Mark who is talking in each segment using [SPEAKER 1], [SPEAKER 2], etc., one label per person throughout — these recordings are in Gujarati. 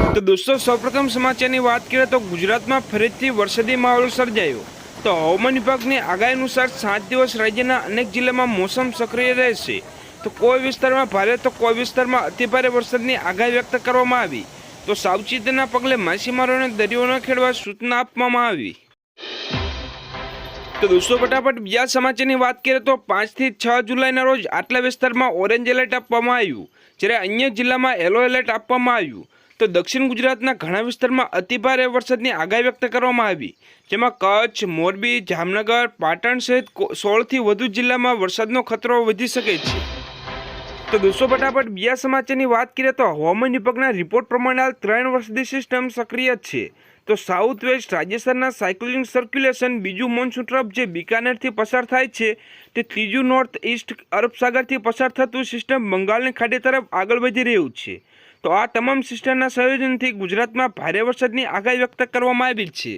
[SPEAKER 1] તો દોસ્તો, સૌપ્રથમ સમાચારની વાત કરીએ તો ગુજરાતમાં ફરીથી વરસાદી માહોલ સર્જાયો. તો હવામાન વિભાગની આગાહી અનુસાર સાત દિવસ રાજ્યના અનેક જિલ્લામાં મોસમ સક્રિય રહેશે. તો કોઈ વિસ્તારમાં ભારે તો કોઈ વિસ્તારમાં અતિભારે વરસાદની આગાહી વ્યક્ત કરવામાં આવી. તો સાવચેતીના પગલે માછીમારોને દરિયો ન ખેડવા સૂચના આપવામાં આવી. તો દોસ્તો, ફટાફટ બીજા સમાચારની વાત કરીએ તો પાંચથી છ જુલાઈના રોજ આટલા વિસ્તારમાં ઓરેન્જ એલર્ટ આપવામાં આવ્યું. જ્યારે અન્ય જિલ્લામાં યલો એલર્ટ આપવામાં આવ્યું. તો દક્ષિણ ગુજરાતના ઘણા વિસ્તારમાં અતિભારે વરસાદની આગાહી વ્યક્ત કરવામાં આવી, જેમાં કચ્છ, મોરબી, જામનગર, પાટણ સહિત સોળથી વધુ જિલ્લામાં વરસાદનો ખતરો વધી શકે છે. તો દોસ્તો, ફટાફટ બીજા સમાચારની વાત કરીએ તો હવામાન વિભાગના રિપોર્ટ પ્રમાણે હાલ ત્રણ વરસાદી સિસ્ટમ સક્રિય છે. તો સાઉથ વેસ્ટ રાજસ્થાનના સાયક્લોનિક સર્ક્યુલેશન, બીજું મોન્સૂન ટ્રફ જે બિકાનેરથી પસાર થાય છે, તે ત્રીજું નોર્થ ઇસ્ટ અરબ સાગરથી પસાર થતું સિસ્ટમ બંગાળની ખાડી તરફ આગળ વધી રહ્યું છે. તો આ તમામ સિસ્ટમના સંયોજનથી ગુજરાતમાં ભારે વરસાદની આગાહી વ્યક્ત કરવામાં આવી છે.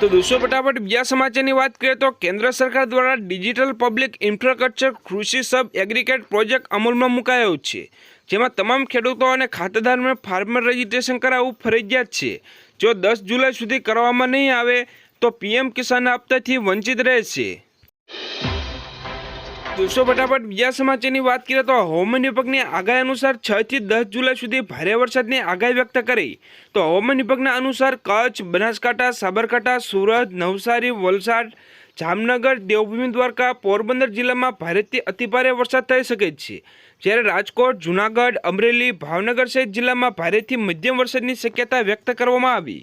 [SPEAKER 1] તો દોસ્તો, ફટાફટ બીજા સમાચારની વાત કરીએ તો કેન્દ્ર સરકાર દ્વારા ડિજિટલ પબ્લિક ઇન્ફ્રાસ્ટ્રક્ચર કૃષિ સબ એગ્રીકેટ પ્રોજેક્ટ અમલમાં મુકાયો છે. જેમાં તમામ ખેડૂતો અને ખાતેદારોને ફાર્મર રજિસ્ટ્રેશન કરાવવું ફરજિયાત છે. જો દસ જુલાઈ સુધી કરવામાં નહીં આવે, તો પીએમ કિસાન હપ્તાથી વંચિત રહેશે. દોસ્તો ફટાફટ બીજા સમાચારની વાત કરીએ તો હવામાન વિભાગની આગાહી અનુસાર છ થી દસ જુલાઈ સુધી ભારે વરસાદની આગાહી વ્યક્ત કરી. તો હવામાન વિભાગના અનુસાર કચ્છ, બનાસકાંઠા, સાબરકાંઠા, સુરત, નવસારી, વલસાડ, જામનગર, દેવભૂમિ, દ્વારકા, પોરબંદર જિલ્લામાં ભારેથી અતિભારે વરસાદ થઈ શકે છે. જ્યારે રાજકોટ, જૂનાગઢ, અમરેલી, ભાવનગર સહિત જિલ્લામાં ભારેથી મધ્યમ વરસાદની શક્યતા વ્યક્ત કરવામાં આવી.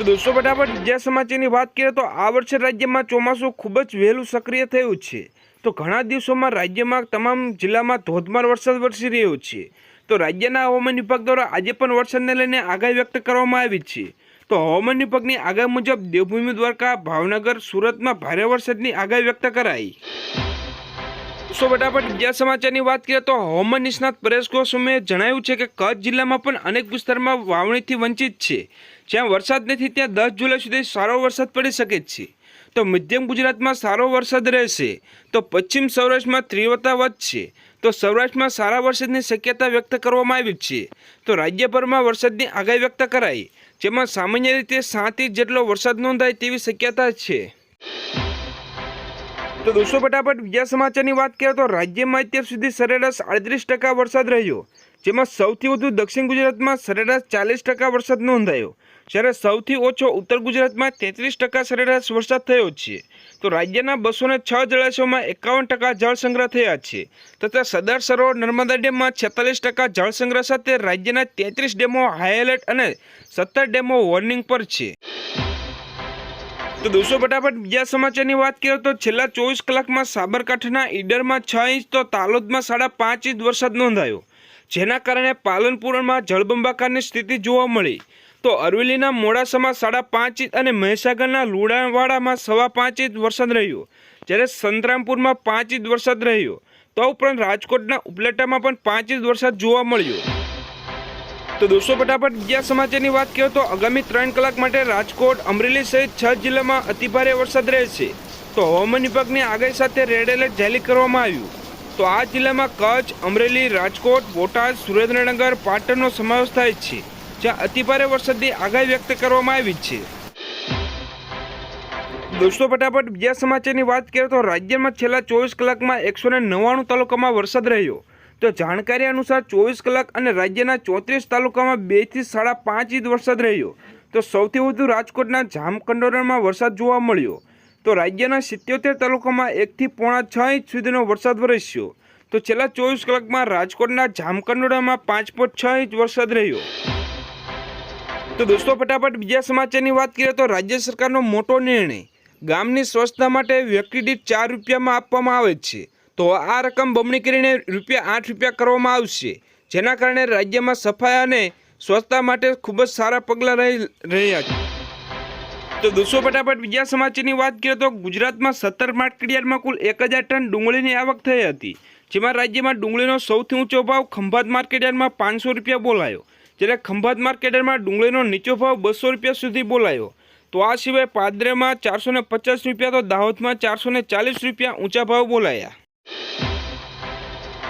[SPEAKER 1] તો દોસ્તો, ફટાફટ બીજા સમાચારની વાત કરીએ તો આ વર્ષે રાજ્યમાં ચોમાસું ખૂબ જ વહેલું સક્રિય થયું છે. તો ઘણા દિવસોમાં રાજ્યમાં તમામ જિલ્લામાં ધોધમાર વરસાદ વરસી રહ્યો છે. તો રાજ્યના હવામાન વિભાગ દ્વારા આજે પણ વરસાદને લઈને આગાહી વ્યક્ત કરવામાં આવી છે. તો હવામાન વિભાગની આગાહી મુજબ દેવભૂમિ દ્વારકા, ભાવનગર, સુરતમાં ભારે વરસાદની આગાહી વ્યક્ત કરાઈ. સો ફટાફટ બીજા સમાચારની વાત કરીએ તો હવામાન નિષ્ણાત પરેશ ગોસ્વામીએ જણાવ્યું છે કે કચ્છ જિલ્લામાં પણ અનેક વિસ્તારમાં વાવણીથી વંચિત છે. જ્યાં વરસાદ નથી, ત્યાં દસ જુલાઈ સુધી સારો વરસાદ પડી શકે છે. તો મધ્યમ ગુજરાતમાં સારો વરસાદ રહેશે, તો પશ્ચિમ સૌરાષ્ટ્રમાં તીવ્રતા વધશે, તો સૌરાષ્ટ્રમાં સારા વરસાદની શક્યતા વ્યક્ત કરવામાં આવી છે. તો રાજ્યભરમાં વરસાદની આગાહી વ્યક્ત કરાઈ, જેમાં સામાન્ય રીતે સાત ઇંચ જેટલો વરસાદ નોંધાય તેવી શક્યતા છે. તો દોસ્તો, ફટાફટ બીજા સમાચારની વાત કરીએ તો રાજ્યમાં અત્યાર સુધી સરેરાશ આડત્રીસ ટકા વરસાદ રહ્યો. જેમાં સૌથી વધુ દક્ષિણ ગુજરાતમાં સરેરાશ ચાલીસ ટકા વરસાદ નોંધાયો. જ્યારે સૌથી ઓછો ઉત્તર ગુજરાતમાં તેત્રીસ ટકા સરેરાશ વરસાદ થયો છે. તો રાજ્યના બસો ને છ જળાશયોમાં એકાવન ટકા જળ સંગ્રહ થયા છે તથા સરદાર સરોવર નર્મદા ડેમમાં છેતાલીસ ટકા જળ સંગ્રહ સાથે રાજ્યના તેત્રીસ ડેમો હાઈ એલર્ટ અને સત્તર ડેમો વોર્નિંગ પર છે. તો દોસ્તો, ફટાફટ બીજા સમાચારની વાત કરીએ તો છેલ્લા ચોવીસ કલાકમાં સાબરકાંઠાના ઈડરમાં છ ઇંચ તો તાલોદમાં સાડા પાંચ ઇંચ વરસાદ નોંધાયો. જેના કારણે પાલનપુરમાં જળબંબાકારની સ્થિતિ જોવા મળી. તો અરવલ્લીના મોડાસામાં સાડા પાંચ ઇંચ અને મહીસાગરના લુણાવાડામાં સવા પાંચ ઇંચ વરસાદ રહ્યો. જ્યારે સંતરામપુરમાં પાંચ ઇંચ વરસાદ રહ્યો. તો ઉપરાંત રાજકોટના ઉપલેટામાં પણ પાંચ ઇંચ વરસાદ જોવા મળ્યો. તો દોસ્તો, ફટાફટ બીજા સમાચારની વાત કરીએ તો આગામી ત્રણ કલાક માટે રાજકોટ, અમરેલી સહિત છ જિલ્લામાં અતિભારે વરસાદ રહેશે. તો હવામાન વિભાગની આગાહી સાથે રેડ એલર્ટ જારી કરવામાં આવ્યું. તો આ જિલ્લામાં કચ્છ, અમરેલી, રાજકોટ, બોટાદ, સુરેન્દ્રનગર, પાટણનો સમાવેશ થાય છે, જ્યાં અતિભારે વરસાદની આગાહી વ્યક્ત કરવામાં આવી છે. દોસ્તો, ફટાફટ બીજા સમાચારની વાત કરીએ તો રાજ્યમાં છેલ્લા ચોવીસ કલાકમાં એકસો નવ્વાણું તાલુકામાં વરસાદ રહ્યો. તો જાણકારી અનુસાર ચોવીસ કલાક અને રાજ્યના ચોત્રીસ તાલુકામાં બેથી સાડા પાંચ ઇંચ વરસાદ રહ્યો. તો સૌથી વધુ રાજકોટના જામકંડોરણમાં વરસાદ જોવા મળ્યો. તો રાજ્યના સિત્યોતેર તાલુકામાં એકથી પોણા છ ઇંચ સુધીનો વરસાદ વરસ્યો. તો છેલ્લા ચોવીસ કલાકમાં રાજકોટના જામકંડોરણમાં પાંચ પોઈન્ટ છ ઇંચ વરસાદ રહ્યો. તો દોસ્તો, ફટાફટ બીજા સમાચારની વાત કરીએ તો રાજ્ય સરકારનો મોટો નિર્ણય ગામની સ્વચ્છતા માટે વ્યક્તિ દીઠ ચાર રૂપિયામાં આપવામાં આવે છે. તો આ રકમ બમણી કરીને રૂપિયા આઠ રૂપિયા કરવામાં આવશે. જેના કારણે રાજ્યમાં સફાઈ અને સ્વચ્છતા માટે ખૂબ જ સારા પગલાં રહી રહ્યા છે. તો દોસ્તો ફટાફટ બીજા સમાચારની વાત કરીએ તો ગુજરાતમાં સત્તર માર્કેટયાર્ડમાં કુલ એક હજાર ટન ડુંગળીની આવક થઈ હતી, જેમાં રાજ્યમાં ડુંગળીનો સૌથી ઊંચો ભાવ ખંભાત માર્કેટયાર્ડમાં પાંચસો રૂપિયા બોલાયો, જ્યારે ખંભાત માર્કેટયાર્ડમાં ડુંગળીનો નીચો ભાવ બસો રૂપિયા સુધી બોલાયો. તો આ સિવાય પાદરેમાં ચારસો પચાસ રૂપિયા, તો દાહોદમાં ચારસો ને ચાલીસ રૂપિયા ઊંચા ભાવ બોલાયા.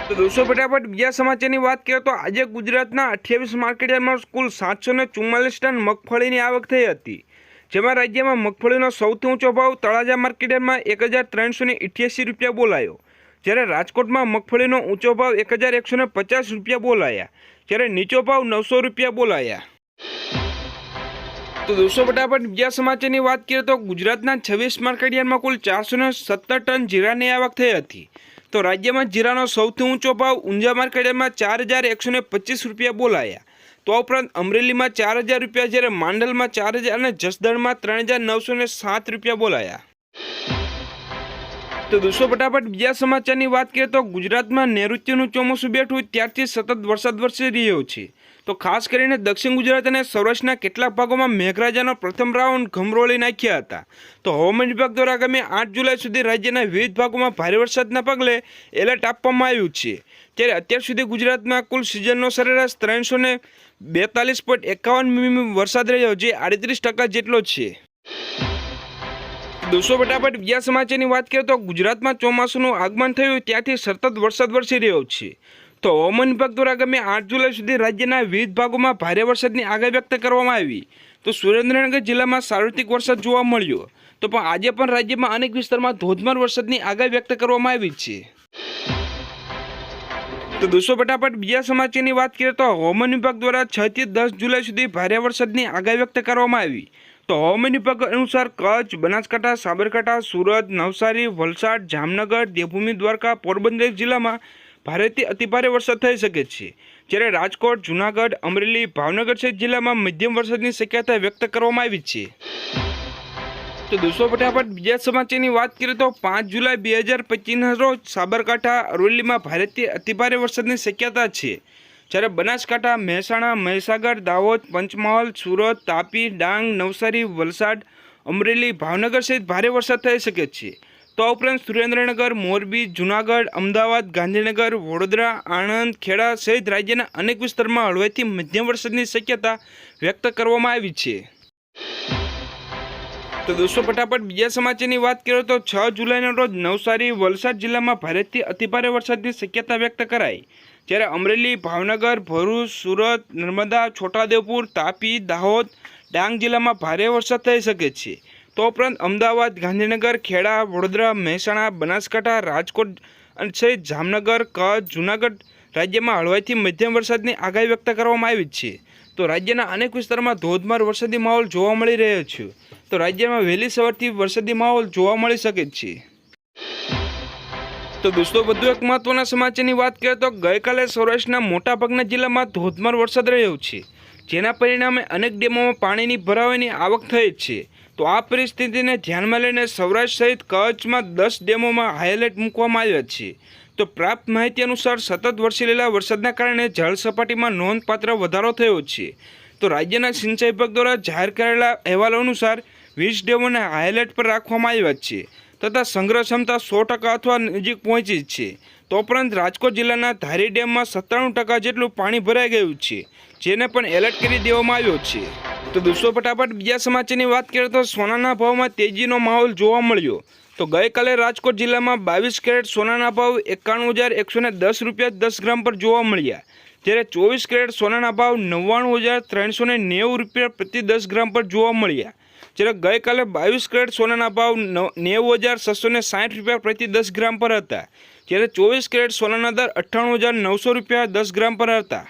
[SPEAKER 1] તો દોસ્તો ફટાફટ બીજા સમાચારની વાત કરીએ તો આજે ગુજરાતના અઠ્યાવીસ માર્કેટયાર્ડમાં કુલ સાતસો ચુમ્માલીસ ટન મગફળીની આવક થઈ હતી જેમાં રાજ્યમાં મગફળીનો સૌથી ઊંચો ભાવ તળાજા માર્કેટમાં એક હજાર ત્રણસો ને ઇઠ્યાસી રૂપિયા બોલાયો. જ્યારે રાજકોટમાં મગફળીનો ઊંચો ભાવ એક હજાર એકસો ને પચાસ રૂપિયા બોલાયા. જ્યારે નીચો ભાવ નવસો રૂપિયા બોલાયા. તો દોસ્તો, ફટાફટ બીજા સમાચારની વાત કરીએ તો ગુજરાતના છવ્વીસ માર્કેટયાર્ડમાં કુલ ચારસો સત્તર ટન જીરાની આવક થઈ હતી. તો રાજ્યમાં જીરાનો સૌથી ઊંચો ભાવ ઊંઝા માર્કેટયાર્ડમાં ચાર હજાર એકસો ને પચીસ રૂપિયા બોલાયા. તો ઉપરાંત અમરેલીમાં ચાર હજાર રૂપિયા જ્યારે માંડલમાં ચાર હજાર અને જસદણમાં ત્રણ હજાર નવસો ને સાત રૂપિયા બોલાયા. તો દોસ્તો, ફટાફટ બીજા સમાચારની વાત કરીએ તો ગુજરાતમાં નૈઋત્યનું ચોમાસું બેઠું, ત્યારથી સતત વરસાદ વરસી રહ્યો છે. તો ખાસ કરીને દક્ષિણ ગુજરાત અને સૌરાષ્ટ્રના કેટલાક ભાગોમાં મેઘરાજાનો પ્રથમ રાઉન્ડ ઘમરોળી નાખ્યા હતા. તો હવામાન વિભાગ દ્વારા આગામી આઠ જુલાઈ સુધી રાજ્યના વિવિધ ભાગોમાં ભારે વરસાદના પગલે એલર્ટ આપવામાં આવ્યું છે. ત્યારે અત્યાર સુધી ગુજરાતમાં કુલ સિઝનનો સરેરાશ ત્રણસો ને બેતાલીસ પોઈન્ટ એકાવન મીમી વરસાદ રહ્યો, જે આડત્રીસ ટકા જેટલો છે. દોસ્તો, ફટાફટ બીજા સમાચારની વાત કરીએ તો ગુજરાતમાં ચોમાસુનું આગમન થયું, ત્યાંથી સતત વરસાદ વરસી રહ્યો છે. તો હવામાન વિભાગ દ્વારા આગામી આઠ જુલાઈ સુધી રાજ્યના વિવિધ ભાગોમાં ભારે વરસાદની આગાહી વ્યક્ત કરવામાં આવી. તો સુરેન્દ્રનગર જિલ્લામાં સાર્વત્રિક વરસાદ જોવા મળ્યો. તો પણ આજે પણ રાજ્યમાં અનેક વિસ્તારમાં ધોધમાર વરસાદની આગાહી વ્યક્ત કરવામાં આવી છે. તો દોસ્તો, ફટાફટ બીજા સમાચારની વાત કરીએ તો હવામાન વિભાગ દ્વારા છ થી દસ જુલાઈ સુધી ભારે વરસાદની આગાહી વ્યક્ત કરવામાં આવી. તો હવામાન વિભાગ અનુસાર કચ્છ, બનાસકાંઠા, સાબરકાંઠા, સુરત, નવસારી, વલસાડ, જામનગર, દેવભૂમિ, દ્વારકા, પોરબંદર જિલ્લામાં ભારેથી અતિભારે વરસાદ થઈ શકે છે. જ્યારે રાજકોટ, જૂનાગઢ, અમરેલી, ભાવનગર સહિત જિલ્લામાં મધ્યમ વરસાદની શક્યતા વ્યક્ત કરવામાં આવી છે. તો દોસ્તો, ફટાફટ બીજા સમાચારની વાત કરીએ તો પાંચ જુલાઈ બે હજાર પચીસના રોજ સાબરકાંઠા, અરવલ્લીમાં ભારેથી અતિભારે વરસાદની શક્યતા છે. જ્યારે બનાસકાંઠા, મહેસાણા, મહીસાગર, દાહોદ, પંચમહાલ, સુરત, તાપી, ડાંગ, નવસારી, વલસાડ, અમરેલી, ભાવનગર સહિત ભારે વરસાદ થઈ શકે છે. તો ઉપરાંત સુરેન્દ્રનગર, મોરબી, જૂનાગઢ, અમદાવાદ, ગાંધીનગર, વડોદરા, આણંદ, ખેડા સહિત રાજ્યના અનેક વિસ્તારમાં હળવેથી મધ્યમ વરસાદની શક્યતા વ્યક્ત કરવામાં આવી છે. તો દોસ્તો, ફટાફટ બીજા સમાચારની વાત કરીએ તો છ જુલાઈના રોજ નવસારી, વલસાડ જિલ્લામાં ભારેથી અતિભારે વરસાદની શક્યતા વ્યક્ત કરાઈ. જ્યારે અમરેલી, ભાવનગર, ભરૂચ, સુરત, નર્મદા છોટાદેવપુર તાપી, દાહોદ, ડાંગ જિલ્લામાં ભારે વરસાદ થઈ શકે છે. તો ઉપરાંત અમદાવાદ, ગાંધીનગર, ખેડા, વડોદરા, મહેસાણા, બનાસકાંઠા, રાજકોટ અને સહિત જામનગર કચ્છ જૂનાગઢ રાજ્યમાં હળવાથી મધ્યમ વરસાદની આગાહી વ્યક્ત કરવામાં આવી છે. તો રાજ્યના અનેક વિસ્તારમાં ધોધમાર વરસાદી માહોલ જોવા મળી રહ્યો છે. તો રાજ્યમાં વહેલી સવારથી વરસાદી માહોલ જોવા મળી શકે છે. તો દોસ્તો, વધુ એક મહત્વના સમાચારની વાત કરીએ તો ગઈકાલે સૌરાષ્ટ્રના મોટાભાગના જિલ્લામાં ધોધમાર વરસાદ રહ્યો છે. જેના પરિણામે અનેક ડેમોમાં પાણીની ભરાવાની આવક થઈ છે. તો આ પરિસ્થિતિને ધ્યાનમાં લઈને સૌરાષ્ટ્ર સહિત કચ્છમાં દસ ડેમોમાં હાઈલાઇટ મૂકવામાં આવ્યા છે. તો પ્રાપ્ત માહિતી અનુસાર સતત વરસી રહેલા વરસાદના કારણે જળ સપાટીમાં નોંધપાત્ર વધારો થયો છે. તો રાજ્યના સિંચાઈ વિભાગ દ્વારા જાહેર કરેલા અહેવાલ અનુસાર વીસ ડેમોને હાઈલાઇટ પર રાખવામાં આવ્યા છે. તથા સંગ્રહ ક્ષમતા સો ટકા અથવા નજીક પહોંચી છે. તો ઉપરાંત રાજકોટ જિલ્લાના ધારી ડેમમાં સત્તાણું ટકા જેટલું પાણી ભરાઈ ગયું છે, જેને પણ એલર્ટ કરી દેવામાં આવ્યો છે. તો દોસ્તો, ફટાફટ બીજા સમાચારની વાત કરીએ તો સોનાના ભાવમાં તેજીનો માહોલ જોવા મળ્યો. તો ગઈકાલે રાજકોટ જિલ્લામાં બાવીસ કેરેટ સોનાના ભાવ એકાણું હજાર એકસો દસ રૂપિયા દસ ગ્રામ પર જોવા મળ્યા. જ્યારે ચોવીસ કેરેટ સોનાના ભાવ નવ્વાણું હજાર ત્રણસો નેવું રૂપિયા પ્રતિ દસ ગ્રામ પર જોવા મળ્યા. જ્યારે ગઈકાલે બાવીસ કેરેટ સોનાના ભાવ નેવું હજાર છસો ને સાઠ રૂપિયા પ્રતિ દસ ગ્રામ પર હતા. જ્યારે ચોવીસ કેરેટ સોનાના દર અઠ્ઠાણું હજાર નવસો રૂપિયા દસ ગ્રામ પર હતા.